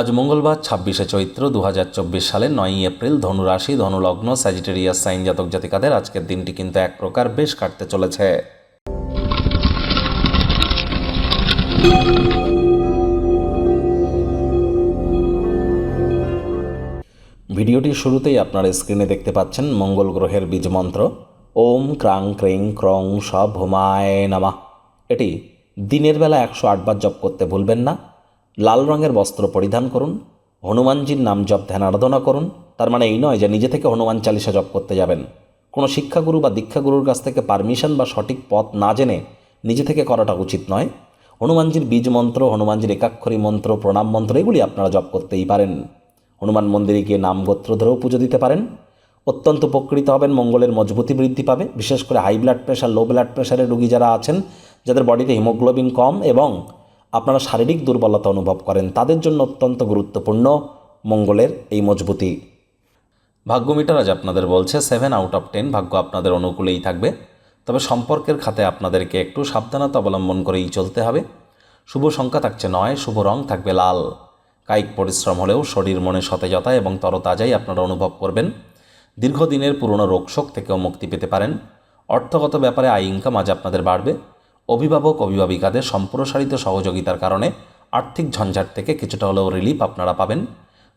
আজ মঙ্গলবার, ছাব্বিশে চৈত্র দু সালের নয়ই এপ্রিল, ধনুরাশি, ধনুলগ্ন স্যাজিটেরিয়াস সাইন জাতক জাতিকাদের আজকের দিনটি কিন্তু এক প্রকার বেশ কাটতে চলেছে। ভিডিওটির শুরুতেই আপনারা স্ক্রিনে দেখতে পাচ্ছেন মঙ্গল গ্রহের বীজ মন্ত্র। ওম ক্রাং ক্রিং ক্রং সব হোমায় নামা। এটি দিনের বেলা একশো আটবার জপ করতে ভুলবেন না। লাল রঙের বস্ত্র পরিধান করুন, হনুমানজির নাম জপ ধ্যান আরাধনা করুন, তার মানে এই নয় যে নিজে থেকে হনুমান চালিসা জপ করতে যাবেন। কোনো শিক্ষাগুরু বা দীক্ষাগুরুর কাছ থেকে পারমিশন বা সঠিক পথ না জেনে নিজে থেকে করাটা উচিত নয়। হনুমানজির বীজ মন্ত্র, হনুমানজির একাক্ষরী মন্ত্র, প্রণাম মন্ত্র, এগুলি আপনারা জপ করতেই পারেন। হনুমান মন্দিরে গিয়ে নাম গোত্র ধরেও পুজো দিতে পারেন। অত্যন্ত উপকৃত হবেন, মঙ্গলের মজবুতি বৃদ্ধি পাবে, বিশেষ করে high blood pressure, low blood প্রেশারের রোগী যারা আছেন, যাদের বডিতে হিমোগ্লোবিন কম এবং আপনারা শারীরিক দুর্বলতা অনুভব করেন, তাদের জন্য অত্যন্ত গুরুত্বপূর্ণ মঙ্গলের এই মজবুতি। ভাগ্য মিটার আজ আপনাদের বলছে সেভেন আউট অফ টেন ভাগ্য আপনাদের অনুকূলেই থাকবে। তবে সম্পর্কের খাতে আপনাদেরকে একটু সাবধানতা অবলম্বন করেই চলতে হবে। শুভ সংখ্যা থাকছে নয়, শুভ রং থাকবে লাল। কায়িক পরিশ্রম হলেও শরীর মনে সতেজতা এবং তরতাজাই আপনারা অনুভব করবেন। দীর্ঘদিনের পুরনো রোগশোক থেকেও মুক্তি পেতে পারেন। অর্থগত ব্যাপারে আয় ইনকাম আজ আপনাদের বাড়বে। অভিভাবক অভিভাবিকাদের সম্প্রসারিত সহযোগিতার কারণে আর্থিক ঝঞ্ঝাট থেকে কিছুটা হলেও রিলিফ আপনারা পাবেন।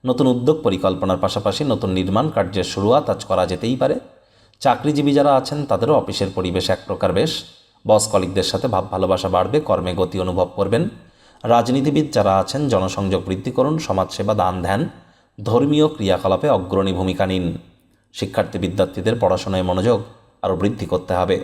নতুন উদ্যোগ পরিকল্পনার পাশাপাশি নতুন নির্মাণ কার্যের শুরুয়াত আজ করা যেতেই পারে। চাকরিজীবী যারা আছেন, তাদেরও অফিসের পরিবেশ এক প্রকার বেশ। বস কলিকদের সাথে ভাব ভালোবাসা বাড়বে, কর্মে গতি অনুভব করবেন। রাজনীতিবিদ যারা আছেন, জনসংযোগ বৃদ্ধি করুন, সমাজসেবা দান ধ্যান, ধর্মীয় ক্রিয়াকলাপে অগ্রণী ভূমিকা নিন। শিক্ষার্থী বিদ্যার্থীদের পড়াশোনায় মনোযোগ আরও বৃদ্ধি করতে হবে।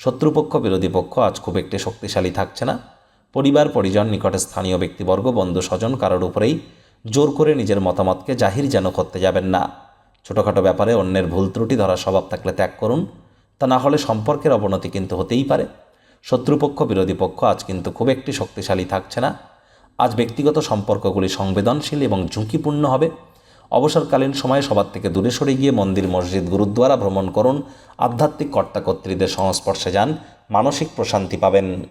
শত্রুপক্ষ, বিরোধী পক্ষ আজ খুব একটি শক্তিশালী থাকছে না। পরিবার, পরিজন, নিকটে স্থানীয় ব্যক্তিবর্গ, বন্ধু, স্বজন কারোর উপরেই জোর করে নিজের মতামতকে জাহির যেন করতে যাবেন না। ছোটোখাটো ব্যাপারে অন্যের ভুল ত্রুটি ধরার স্বভাব থাকলে ত্যাগ করুন। তা না হলে সম্পর্কের অবনতি কিন্তু হতেই পারে। শত্রুপক্ষ, বিরোধী পক্ষ আজ কিন্তু খুব একটি শক্তিশালী থাকছে না। আজ ব্যক্তিগত সম্পর্কগুলি সংবেদনশীল এবং ঝুঁকিপূর্ণ হবে। অবসরকালীন সময়ে সবার থেকে দূরে সরে গিয়ে মন্দির, মসজিদ, গুরুদ্বারা ভ্রমণ করুন। আধ্যাত্মিক কর্তাকর্ত্রীদের সংস্পর্শে যান। মানসিক প্রশান্তি পাবেন।